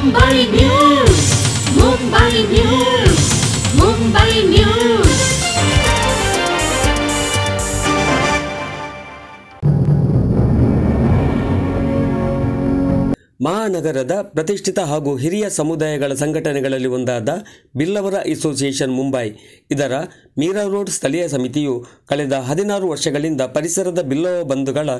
Mumbai News, Mumbai News, Mumbai News. ಮಹಾನಗರದ ಪ್ರತಿಷ್ಠಿತ ಹಾಗೂ ಹಿರಿಯ ಸಮುದಾಯಗಳ ಸಂಘಟನೆಗಳಲ್ಲಿ ಒಂದಾದ ಬಿಲ್ಲವರ ಅಸೋಸಿಯೇಷನ್ ಮುಂಬೈ. ಇದರ ಮೀರಾ ರೋಡ್ ಸ್ಥಳೀಯ ಸಮಿತಿಯು ಕಳೆದ ಹದಿನಾರು ವರ್ಷಗಳಿಂದ ಪರಿಸರದ ಬಿಲ್ಲವ ಬಂಧುಗಳ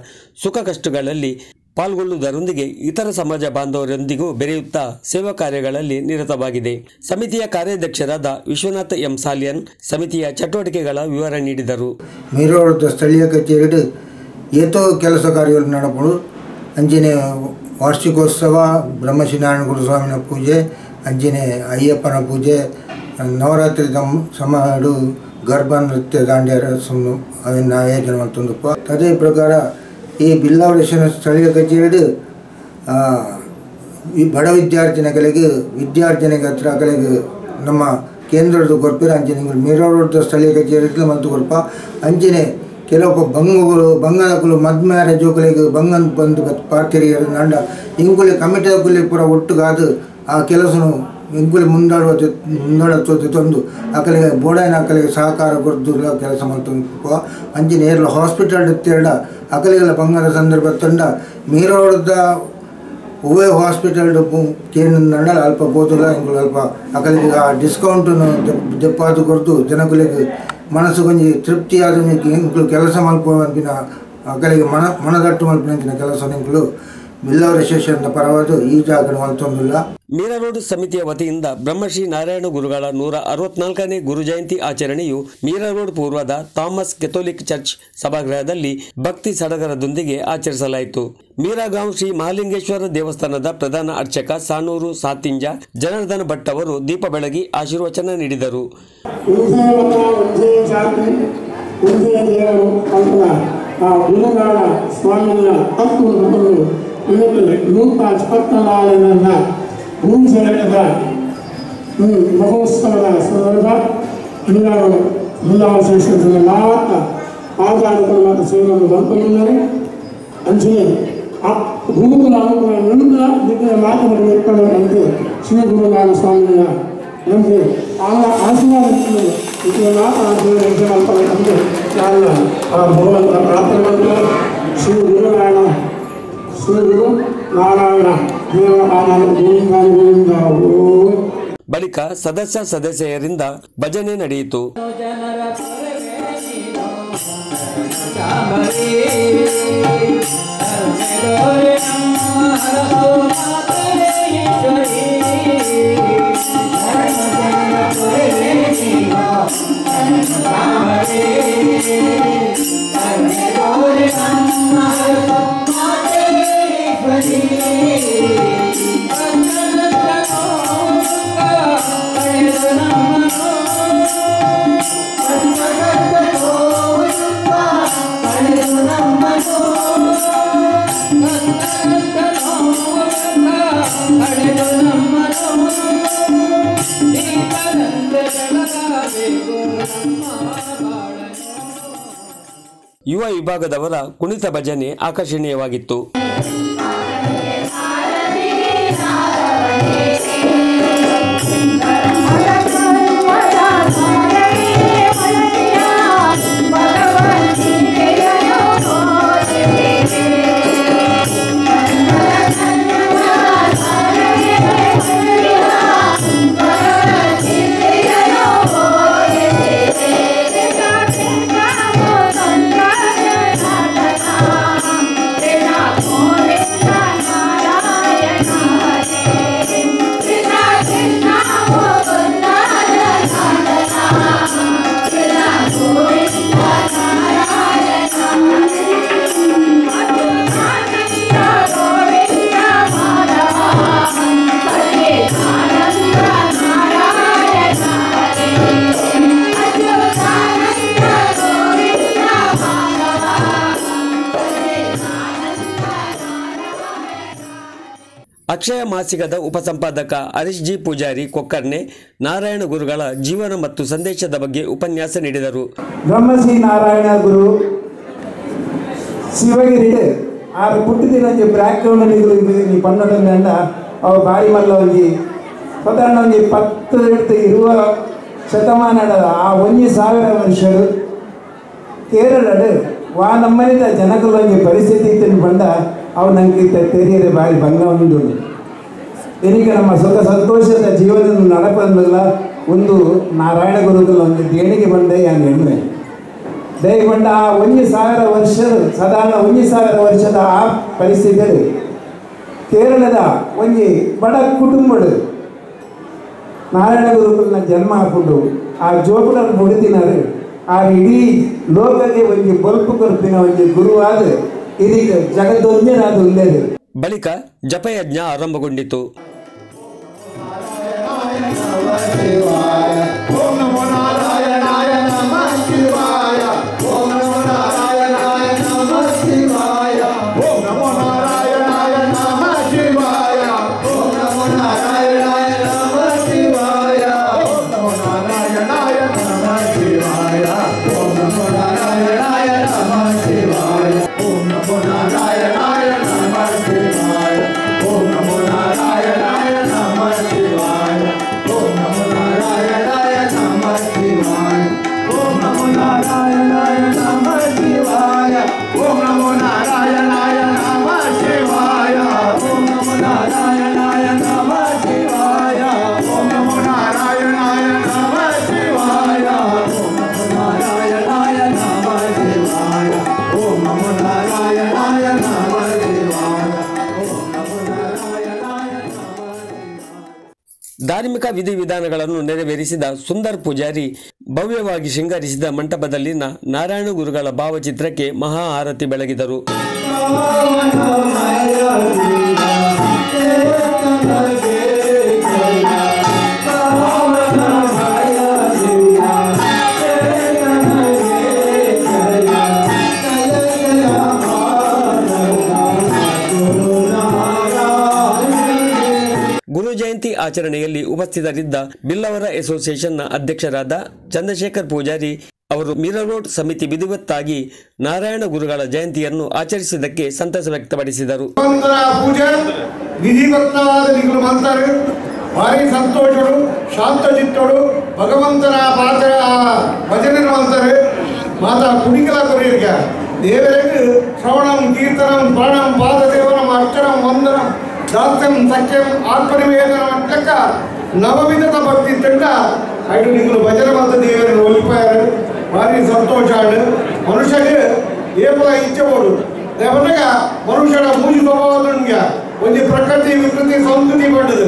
ಸುಖ ಕಷ್ಟಗಳಲ್ಲಿ ಪಾಲ್ಗೊಳ್ಳುವುದರೊಂದಿಗೆ ಇತರ ಸಮಾಜ ಬಾಂಧವರೊಂದಿಗೂ ಬೆರೆಯುತ್ತಾ ಸೇವಾ ಕಾರ್ಯಗಳಲ್ಲಿ ನಿರತವಾಗಿದೆ. ಸಮಿತಿಯ ಕಾರ್ಯಾಧ್ಯಕ್ಷರಾದ ವಿಶ್ವನಾಥ ಎಂ ಸಾಲಿಯನ್ ಸಮಿತಿಯ ಚಟುವಟಿಕೆಗಳ ವಿವರ ನೀಡಿದರು. ಮೀರೋಳದ ಸ್ಥಳೀಯ ಕಚೇರಿ ಏತೋ ಕೆಲಸ ಕಾರ್ಯಗಳು ನಡಪಡು ಅಂಜನೆ ವಾರ್ಷಿಕೋತ್ಸವ ಬ್ರಹ್ಮಶ್ರೀನಾರಾಯಣ ಗುರುಸ್ವಾಮಿನ ಪೂಜೆ ಅಂಜನೆ ಅಯ್ಯಪ್ಪನ ಪೂಜೆ, ನವರಾತ್ರಿ ತಮ್ಮ ಸಮಾಡು ಗರ್ಭ ನೃತ್ಯ ಸುಮ್ಮನೆ ಅವನ್ನ ಆಯೋಜನೆ ಮಾಡ್ತಂದಪ್ಪ ಅದೇ ಪ್ರಕಾರ ಈ ಬಿಲ್ಲಾವರೇಶನ ಸ್ಥಳೀಯ ಕಚೇರಿ ಬಡ ವಿದ್ಯಾರ್ಥಿನಿಗಳಿಗೆ, ವಿದ್ಯಾರ್ಥಿನಿಗೆ ಹತ್ರಗಳಿಗೆ ನಮ್ಮ ಕೇಂದ್ರದ ಕೊರ್ಪಿರ ಅಂಚನೆ ಮೀರೋಡ್ ಸ್ಥಳೀಯ ಕಚೇರಿ ಮತ್ತು ಕೊರ್ಪ ಅಂಚನೆ ಕೆಲವು ಬಂಗುಗಳು ಬಂಗಾಳಗಳು ಮದ್ ಮ್ಯಾರೇಜ್ ಬಂಗನ್ ಬಂದು ಪಾರ್ತಿರಿ ನಂಡ ಇಂಗುಲಿ ಕಮಿಟಿ ಕುಲಿ ಪೂರ ಒಟ್ಟುಗಾದು ಆ ಕೆಲಸನು ಇಂಗುಲಿ ಮುಂದಾಡುವ ಮುಂದಾಡುವ ತಂದು ಆಕಲಿಗೆ ಬೋಡಾಯಿನ ಆಕಲಿಗೆ ಸಹಕಾರ ಕೊಡ್ದು ಕೆಲಸ ಮಾಡ್ತು ಅಂಚಿನ ಏರ್ಲ ಹಾಸ್ಪಿಟಲ್ ತೆರಡ ಅಕಲಿಗಳ ಬಂಗಾರ ಸಂದರ್ಭ ತಂಡ. ಮೀರೋಡದ ಒವ್ವೇ ಹಾಸ್ಪಿಟಲ್ ಕೇಂದ್ರ ಅಲ್ಪ ಬೋದಲ್ಲ ಇಂಗಳು ಅಲ್ಪ ಅಕಲಿಗೆ ಆ ಡಿಸ್ಕೌಂಟನ್ನು ದೆಪ್ಪಾದು ಕೊಡ್ದು ಜನಗಳಿಗೆ ಮನಸ್ಸು ಕೊಂಚ ತೃಪ್ತಿಯಾದ ಇಂಗಳು ಕೆಲಸ ಮಲ್ಪಂಪಿನ ಅಕಲಿಗೆ ಮನ ಮನದಟ್ಟು ಮಲ್ಪಿನ ಕೆಲಸ ಇಂಗಳು. ಬಿಲ್ಲವರ ಶೇಷನ ಪರವಾದ ಈ ಜಾಗ ಮಲ್ತೊಂದಿಲ್ಲ ಮೀರಾ ರೋಡ್ ಸಮಿತಿಯ ವತಿಯಿಂದ ಬ್ರಹ್ಮಶ್ರೀ ನಾರಾಯಣ ಗುರುಗಳ ನೂರ ಅರವತ್ನಾಲ್ಕನೇ ಗುರು ಜಯಂತಿ ಆಚರಣೆಯು ಮೀರಾರೋಡ್ ಪೂರ್ವದ ಥಾಮಸ್ ಕೆಥೋಲಿಕ್ ಚರ್ಚ್ ಸಭಾಗೃಹದಲ್ಲಿ ಭಕ್ತಿ ಸಡಗರದೊಂದಿಗೆ ಆಚರಿಸಲಾಯಿತು. ಮೀರಾಗಾಂವ್ ಶ್ರೀ ಮಹಾಲಿಂಗೇಶ್ವರ ದೇವಸ್ಥಾನದ ಪ್ರಧಾನ ಅರ್ಚಕ ಸಾನೂರು ಸಾತಿಂಜ ಜನಾರ್ದನ ಭಟ್ ಅವರು ದೀಪ ಬೆಳಗಿ ಆಶೀರ್ವಚನ ನೀಡಿದರು. ಸ್ವಾಮಿಯ ಇವತ್ತು ಪೂಜೆ ನಡೆದ ಈ ಮಹೋತ್ಸವದ ಸಂದರ್ಭ ಎಲ್ಲರೂ ಜಿಲ್ಲಾವಶೇಷದಲ್ಲಿ ಮಾತ್ರ ಮಾತ ಮತ್ತು ಸೇವೆಯನ್ನು ಬಂದುಕೊಂಡಿದ್ದಾರೆ ಅಂಚೆಯೇ ಆ ಗುರುಗಳ ಅನುಗ್ರಹ ನಿನ್ನ ದಿಗ್ಗಜ ಮಾತುಗಳು ಶ್ರೀ ಗುರುನಾಥ ಸ್ವಾಮಿಯ ನಮಗೆ ಆ ಆಶೀರ್ವಾದ ಇದು ಮಾತಾಡಿದ ಅಂತ ನಾನು ಆ ಭಗವಂತ ಪ್ರಾರ್ಥನೆ ಮಾಡ್ತಾರೆ ಶ್ರೀ ಗುರುನಾರಾಯಣ ನಾರಾಯಣ ಗೋವಿಂದ ಗೋವಿಂದ ಬಳಿಕ ಸದಸ್ಯ ಸದಸ್ಯರಿಂದ ಭಜನೆ ನಡೆಯಿತು. ಯುವ ವಿಭಾಗದವರ ಕುಣಿತ ಭಜನೆ ಆಕರ್ಷಣೀಯವಾಗಿತ್ತು. ಅಕ್ಷಯ ಮಾಸಿಕದ ಉಪಸಂಪಾದಕ ಹರೀಶ್ ಜಿ ಪೂಜಾರಿ ಕೊಕ್ಕರ್ನೆ ನಾರಾಯಣ ಗುರುಗಳ ಜೀವನ ಮತ್ತು ಸಂದೇಶದ ಬಗ್ಗೆ ಉಪನ್ಯಾಸ ನೀಡಿದರು. ಬ್ರಹ್ಮಶ್ರೀ ನಾರಾಯಣ ಗುರು ಶಿವಗಿರಿ ಆರು ಪುಟ್ಟದಿನ ಬ್ಯಾಕ್ ಗ್ರೌಂಡ್ ಇದು ಇದು ಈ ಪನ್ನಡನ್ನ ಅವು ಬಾರಿ ಮಲ್ಲ ಒಂಜಿ ಹಿಡ್ದು ಇರುವ ಶತಮಾನದ ಆ ಒಂದು ಸಾವಿರ ಮನುಷ್ಯರು ಕೇರಳ ವಾ ನಮ್ಮನಿದ ಜನಗಳೊಂಜಿ ಪರಿಸ್ಥಿತಿ ಬಂದ ಅವು ನನಗೆ ತೆರೆಯದೆ ಬಾರಿ ಭಂಗ ಉಂಡು ಇದೀಗ ನಮ್ಮ ಸುಖ ಸಂತೋಷದ ಜೀವನದ ನಡಪಂದಲ್ಲ ಒಂದು ನಾರಾಯಣ ಗುರುಗಳ ಒಂದು ದೇಣಿಗೆ ಬಂದೆ ಯಾನ್ ದೇಹ ದಯಗೊಂಡ ಆ ಒಂದು ಸಾವಿರ ವರ್ಷ ಸಾಧಾರಣ ಒಂದು ಸಾವಿರ ವರ್ಷದ ಆ ಪರಿಸ್ಥಿತಿಯಲ್ಲಿ ಕೇರಳದ ಒಂದು ಬಡ ಕುಟುಂಬಡು ನಾರಾಯಣ ಗುರುಗಳನ್ನ ಜನ್ಮ ಹಾಕೊಂಡು ಆ ಜೋಪಡನ್ನು ಮುಡಿದಿನಾರು ಆ ಇಡೀ ಲೋಕಕ್ಕೆ ಒಂದು ಬಲ್ಪು ಕೊರಪಿನ ಒಂದು ಗುರುವಾದ ಇದೀಗ ಜಗದೊಂದೇನಾದ ನಾದು ಬಳಿಕ ಜಪಯಜ್ಞ ಆರಂಭಗೊಂಡಿತು. I feel I ಧಾರ್ಮಿಕ ವಿಧಿವಿಧಾನಗಳನ್ನು ನೆರವೇರಿಸಿದ ಸುಂದರ್ ಪೂಜಾರಿ ಭವ್ಯವಾಗಿ ಶೃಂಗರಿಸಿದ ಮಂಟಪದಲ್ಲಿನ ನಾರಾಯಣ ಗುರುಗಳ ಭಾವಚಿತ್ರಕ್ಕೆ ಮಹಾ ಆರತಿ ಬೆಳಗಿದರು. ಜಯಂತಿ ಆಚರಣೆಯಲ್ಲಿ ಉಪಸ್ಥಿತರಿದ್ದ ಬಿಲ್ಲವರ ಅಸೋಸಿಯೇಷನ್ನ ಅಧ್ಯಕ್ಷರಾದ ಚಂದ್ರಶೇಖರ್ ಪೂಜಾರಿ ಅವರು ಮಿರರೋಡ್ ರೋಡ್ ಸಮಿತಿ ವಿಧಿವತ್ತಾಗಿ ನಾರಾಯಣ ಗುರುಗಳ ಜಯಂತಿಯನ್ನು ಆಚರಿಸಿದ್ದಕ್ಕೆ ಸಂತಸ ವ್ಯಕ್ತಪಡಿಸಿದರು. ಭಾರಿ ಸಂತೋಷರು ಶಾಂತಚಿತ್ತರು ಭಗವಂತನ ಪಾತ್ರ ಭಜನೆ ಮಾಡ್ತಾರೆ ಮಾತಾ ಕುಣಿಕಲ ಕೊರಿಯಕ್ಕೆ ದೇವರಿಗೆ ಶ್ರವಣಂ ಕೀರ್ತನಂ ಪ್ರಾಣಂ ಪಾದದೇವನಂ ಅರ್ಚನಂ ವಂದನಂ. ದಾಸ್ಯಂ ಸಖ್ಯಂ ಆತ್ಮನಿವೇದನ ಅಂತಕ್ಕ ನವವಿಧದ ಭಕ್ತಿ ತಂಡ ಐದು ನಿಗಳು ಭಜನೆ ಮಾಡ್ದ ದೇವರನ್ನು ಒಲಿಪಾಯರು ಭಾರಿ ಸಂತೋಷ ಮನುಷ್ಯಗೆ ಏಪಲ ಇಚ್ಛೆ ಬೋಡು ದೇವನಾಗ ಮನುಷ್ಯನ ಮೂಜಿ ಸ್ವಭಾವದನ್ಗೆ ಒಂದು ಪ್ರಕೃತಿ ವಿಕೃತಿ ಸಂಸ್ಕೃತಿ ಪಡ್ಡದು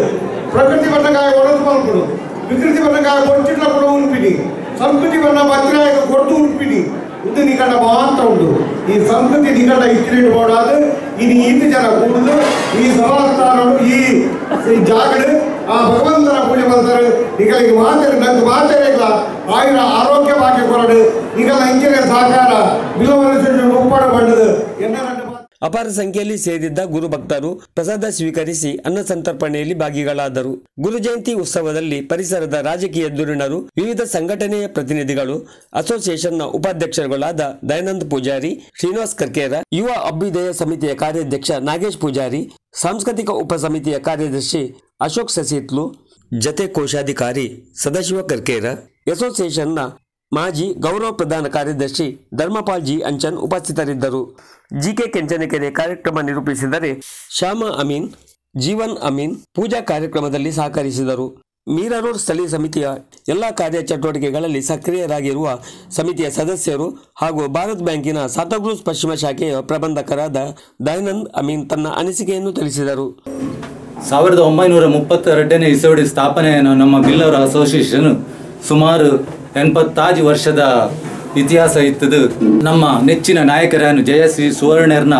ಪ್ರಕೃತಿ ಬಣ್ಣಗಾಯ ಒಣದು ಮಲ್ಪಡು ವಿಕೃತಿ ಬಣ್ಣಗಾಯ ಕೊಟ್ಟಿಟ್ಲ ಕೂಡ ಉನ್ಪಿನಿ ಸಂಸ್ಕೃತಿ ಬಣ್ಣ ಭದ್ರಾಯ ಕೊಟ್ಟು ಉನ್ಪಿನಿ ಇದು ನಿಕಟ ಮಾತ್ರ ಉಂಟು ಈ ಸಂಸ್ಕೃತಿ ನಿಕಟ ಇಟ್ಟಿಟ್ಟು ಬೋಡಾದು ಇನ್ನು ಇಂದು ಜನ ಕೂಡುದು ಈ ಸಭಾಸ್ಥಾನಗಳು ಈ ಈ ಜಾಗಡು ಆ ಭಗವಂತನ ಪೂಜೆ ಮಾಡ್ತಾರೆ ಈಗಳಿಗೆ ಮಾತಾಡಿ ನಂಗೆ ಮಾತಾಡಿ ಇಲ್ಲ ಆಯುರ ಆರೋಗ್ಯ ಭಾಗ್ಯ ಕೊರಡು ಈಗೆಲ್ಲ ಇಂಜಿನ ಸಹಕಾರ ಬಿಲವರ ಒಪ್ಪಡ ಬಂಡದು ಎನ್ನ ನನ್ನ ಮಾತು ಅಪಾರ ಸಂಖ್ಯೆಯಲ್ಲಿ ಸೇರಿದ್ದ ಗುರು ಭಕ್ತರು ಪ್ರಸಾದ ಸ್ವೀಕರಿಸಿ ಅನ್ನ ಸಂತರ್ಪಣೆಯಲ್ಲಿ ಭಾಗಿಗಳಾದರು. ಗುರು ಜಯಂತಿ ಉತ್ಸವದಲ್ಲಿ ಪರಿಸರದ ರಾಜಕೀಯ ಧುರೀಣರು ವಿವಿಧ ಸಂಘಟನೆಯ ಪ್ರತಿನಿಧಿಗಳು, ಅಸೋಸಿಯೇಷನ್ನ ಉಪಾಧ್ಯಕ್ಷರುಗಳಾದ ದಯಾನಂದ್ ಪೂಜಾರಿ, ಶ್ರೀನಿವಾಸ್ ಕರ್ಕೇರ, ಯುವ ಅಭ್ಯುದಯ ಸಮಿತಿಯ ಕಾರ್ಯಾಧ್ಯಕ್ಷ ನಾಗೇಶ್ ಪೂಜಾರಿ, ಸಾಂಸ್ಕೃತಿಕ ಉಪಸಮಿತಿಯ ಕಾರ್ಯದರ್ಶಿ ಅಶೋಕ್ ಸಸಿತ್ಲು, ಜತೆ ಕೋಶಾಧಿಕಾರಿ ಸದಾಶಿವ ಕರ್ಕೇರ, ಅಸೋಸಿಯೇಷನ್ನ ಮಾಜಿ ಗೌರವ ಪ್ರಧಾನ ಕಾರ್ಯದರ್ಶಿ ಧರ್ಮಪಾಲ್ ಜಿ ಅಂಚನ್ ಉಪಸ್ಥಿತರಿದ್ದರು. ಜಿಕೆ ಕೆಂಚನಕೆರೆ ಕಾರ್ಯಕ್ರಮ ನಿರೂಪಿಸಿದರೆ ಶ್ಯಾಮ ಅಮೀನ್, ಜೀವನ್ ಅಮೀನ್ ಪೂಜಾ ಕಾರ್ಯಕ್ರಮದಲ್ಲಿ ಸಹಕರಿಸಿದರು. ಮೀರಾರೂರ್ ಸ್ಥಳೀಯ ಸಮಿತಿಯ ಎಲ್ಲ ಕಾರ್ಯ ಚಟುವಟಿಕೆಗಳಲ್ಲಿ ಸಕ್ರಿಯರಾಗಿರುವ ಸಮಿತಿಯ ಸದಸ್ಯರು ಹಾಗೂ ಭಾರತ್ ಬ್ಯಾಂಕಿನ ಸಾತಗ್ರೂಸ್ ಪಶ್ಚಿಮ ಶಾಖೆಯ ಪ್ರಬಂಧಕರಾದ ದಯಾನಂದ್ ಅಮೀನ್ ತನ್ನ ಅನಿಸಿಕೆಯನ್ನು ತಿಳಿಸಿದರು. ಸಾವಿರದ ಒಂಬೈನೂರ ಮುಪ್ಪತ್ತೆರಡನೇ ಇಸವಡಿ ಸ್ಥಾಪನೆಯನ್ನು ನಮ್ಮ ಬಿಲ್ಲವರ ಅಸೋಸಿಯೇಷನ್ ಸುಮಾರು ಎൺಪತ್ತಾಜು ವರ್ಷದ ಇತಿಹಾಸ ಇತ್ತದು. ನಮ್ಮ ನೆಚ್ಚಿನ ನಾಯಕರನ್ನು ಜಯಶ್ರೀ ಸುವರ್ಣರ್ನ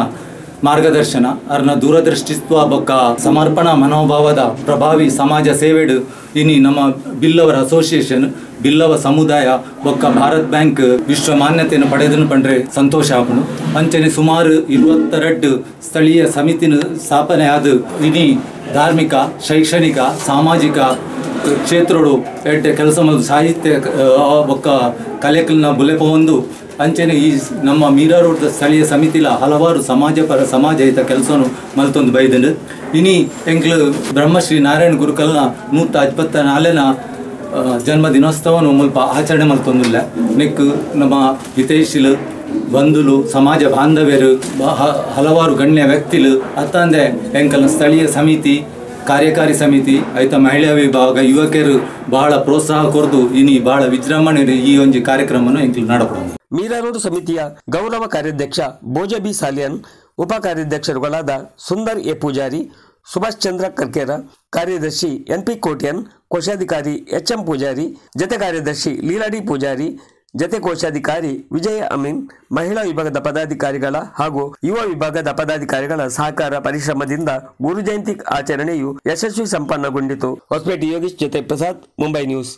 ಮಾರ್ಗದರ್ಶನ, ಅರ್ನ ದೂರದೃಷ್ಟಿತ್ವ ಬೊಕ್ಕ ಸಮರ್ಪಣಾ ಮನೋಭಾವದ ಪ್ರಭಾವಿ ಸಮಾಜ ಸೇವೆಡು ಇನಿ ನಮ್ಮ ಬಿಲ್ಲವರ ಅಸೋಸಿಯೇಷನ್, ಬಿಲ್ಲವ ಸಮುದಾಯ ಬೊಕ್ಕ ಭಾರತ್ ಬ್ಯಾಂಕ್ ವಿಶ್ವ ಮಾನ್ಯತೆಯನ್ನು ಪಡೆದನು ಪಂಡ್ರೆ ಸಂತೋಷ ಆಪಣು ಅಂಚನೆ ಸುಮಾರು ಇರುವತ್ತೆರಡು ಸ್ಥಳೀಯ ಸಮಿತಿನ ಸ್ಥಾಪನೆ ಆದ ಇನಿ ಧಾರ್ಮಿಕ, ಶೈಕ್ಷಣಿಕ, ಸಾಮಾಜಿಕ ಕ್ಷೇತ್ರಗಳು ಎಡ್ಡೆ ಕೆಲಸ ಸಾಹಿತ್ಯ ಬೊಕ್ಕ ಕಲೆಕಲ್ನ ಬುಲೆಪ ಒಂದು ಅಂಚೆನೆ ಈ ನಮ್ಮ ಮೀರಾ ರೋಡ್ ಸ್ಥಳೀಯ ಸಮಿತಿಲ ಹಲವಾರು ಸಮಾಜ ಪರ ಸಮಾಜ ಹಿತ ಕೆಲಸವನ್ನು ಮಲ್ತೊಂದು ಬೈದಂಡು ಇನಿ ಎಂಕ್ಲು ಬ್ರಹ್ಮಶ್ರೀ ನಾರಾಯಣ ಗುರುಕಲ್ನ ನೂತ ಇಪ್ಪತ್ತ ನಾಲ್ಕನ ಆ, ಜನ್ಮ ದಿನೋತ್ಸವನು ಮುಲ್ಪ ಆಚರಣೆ ಮಲ್ತೊಂದಿಲ್ಲ. ನೆಕ್ ನಮ್ಮ ಹಿತೈಷಿಲು ಬಂಧುಲು ಸಮಾಜ ಬಾಂಧವ್ಯರು ಹಲವಾರು ಗಣ್ಯ ವ್ಯಕ್ತಿಲು ಅತ್ತಂದೆ ಎಂಕಲ್ನ ಸ್ಥಳೀಯ ಸಮಿತಿ ಕಾರ್ಯಕಾರಿ ಸಮಿತಿ, ಆಯ್ತ ಮಹಿಳಾ ವಿಭಾಗ, ಯುವಕರು ಬಹಳ ಪ್ರೋತ್ಸಾಹ ಕೊರದು ಇನಿ ಬಹಳ ವಿಜೃಂಭಣೆ ಈ ಒಂದು ಕಾರ್ಯಕ್ರಮವನ್ನು ಎಂಕ್ಲು ರೋಡ್ ಸಮಿತಿಯ ಗೌರವ ಕಾರ್ಯಾಧ್ಯಕ್ಷ ಬೋಜ ಬಿ. ಸಾಲಿಯನ್, ಉಪ ಕಾರ್ಯಾಧ್ಯಕ್ಷರುಗಳಾದ ಸುಂದರ್ ಎ. ಪೂಜಾರಿ, ಸುಭಾಷ್ ಚಂದ್ರ ಕರ್ಕೇರ, ಕಾರ್ಯದರ್ಶಿ ಎನ್. ಪಿ. ಕೋಟ್ಯನ್, ಕೋಶಾಧಿಕಾರಿ ಎಚ್. ಎಂ. ಪೂಜಾರಿ, ಜತೆ ಕಾರ್ಯದರ್ಶಿ ಲೀಲಾಡಿ ಪೂಜಾರಿ ಜತೆ ಕೋಶಾಧಿಕಾರಿ ವಿಜಯ ಅಮೀನ್, ಮಹಿಳಾ ವಿಭಾಗದ ಪದಾಧಿಕಾರಿಗಳ ಹಾಗೂ ಯುವ ವಿಭಾಗದ ಪದಾಧಿಕಾರಿಗಳ ಸಹಕಾರ ಪರಿಶ್ರಮದಿಂದ ಗುರು ಜಯಂತಿ ಆಚರಣೆಯು ಯಶಸ್ವಿ ಸಂಪನ್ನಗೊಂಡಿತು. ಹೊಸಪೇಟೆ ಯೋಗೀಶ್ ಜೊತೆ ಪ್ರಸಾದ್, ಮುಂಬೈ ನ್ಯೂಸ್.